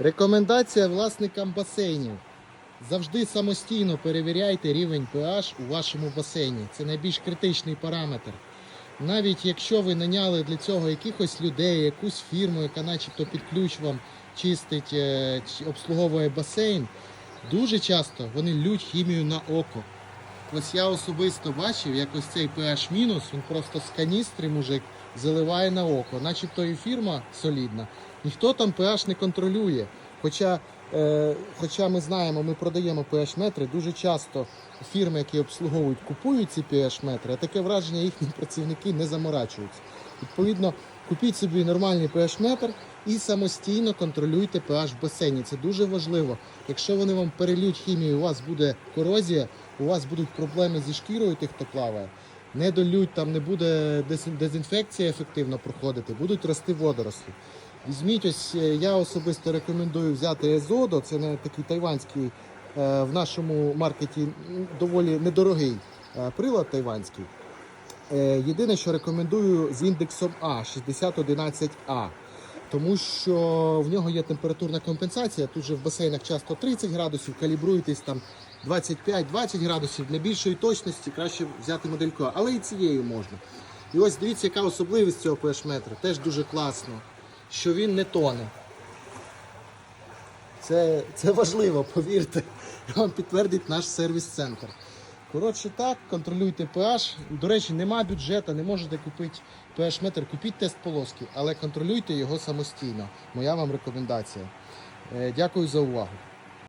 Рекомендація власникам басейнів. Завжди самостійно перевіряйте рівень pH у вашому басейні. Це найбільш критичний параметр. Навіть якщо ви наняли для цього якихось людей, якусь фірму, яка начебто під ключ вам чистить, е, обслуговує басейн, дуже часто вони лють хімію на око. Ось я особисто бачив, як ось цей pH він просто з каністри мужик заливає на око. Начебто і фірма солідна. Ніхто там pH не контролює. Хоча, хоча ми знаємо, ми продаємо pH метри, дуже часто фірми, які обслуговують, купують ці pH метри, а таке враження їхні працівники не заморачуються. Відповідно, купіть собі нормальний pH метр і самостійно контролюйте pH в басейні. Це дуже важливо. Якщо вони вам перелють хімію, у вас буде корозія, у вас будуть проблеми зі шкірою тих, хто плаває. Не долють, там не буде дезінфекція ефективно проходити, будуть рости водорослі. Візьміть ось, е, я особисто рекомендую взяти Езодо, це не такий тайванський е, в нашому маркеті доволі недорогий е, прилад тайванський. Єдине, що рекомендую з індексом А 6011А. Тому що в нього є температурна компенсація. Тут же в басейнах часто 30 градусів, калібруєтесь там 25-20 градусів. Для більшої точності краще взяти модельку, але і цією можна. І ось дивіться, яка особливість цього pH-метра. Теж дуже класно, що він не тоне. Це, це важливо, повірте. Вам підтвердить наш сервіс-центр. Коротше так, контролюйте pH. До речі, нема бюджету, не можете купити pH метр, купіть тест полоски, але контролюйте його самостійно. Моя вам рекомендація. Е, Дякую за увагу.